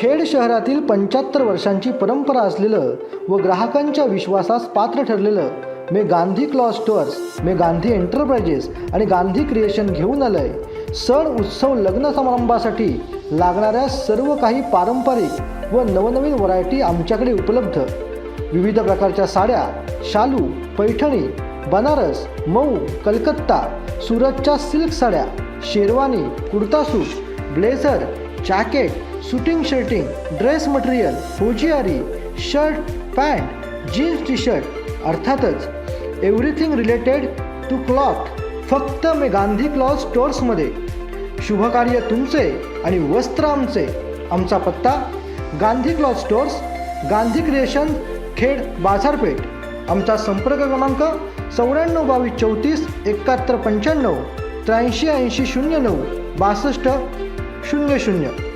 खेड शहरातील पंच्याहत्तर वर्षांची परंपरा असलेलं व ग्राहकांच्या विश्वासास पात्र ठरलेलं मे गांधी क्लॉ स्टोअर्स मे गांधी एंटरप्राइजेस आणि गांधी क्रिएशन घेऊन आलंय. सण उत्सव लग्न समारंभासाठी लागणाऱ्या सर्व काही पारंपरिक व नवनवीन व्हरायटी आमच्याकडे उपलब्ध. विविध प्रकारच्या साड्या शालू पैठणी बनारस मऊ कलकत्ता सुरतच्या सिल्क साड्या sherwani kurta suit blazer jacket suiting shirting dress material फौजियारी shirt pant jeans T shirt अर्थातच एव्हरीथिंग रिलेटेड टू क्लॉथ फक्त मी गांधी क्लॉथ स्टोअर्समध्ये शुभकार्य तुमचे आणि वस्त्र आमचे. आमचा पत्ता Gandhi cloth stores Gandhi creation Khed बाजारपेठ. आमचा संपर्क क्रमांक चौऱ्याण्णव बावीस चौतीस एकाहत्तर पंच्याण्णव त्र्याऐंशी ऐंशी शून्य नऊ बासष्ट शून्य शून्य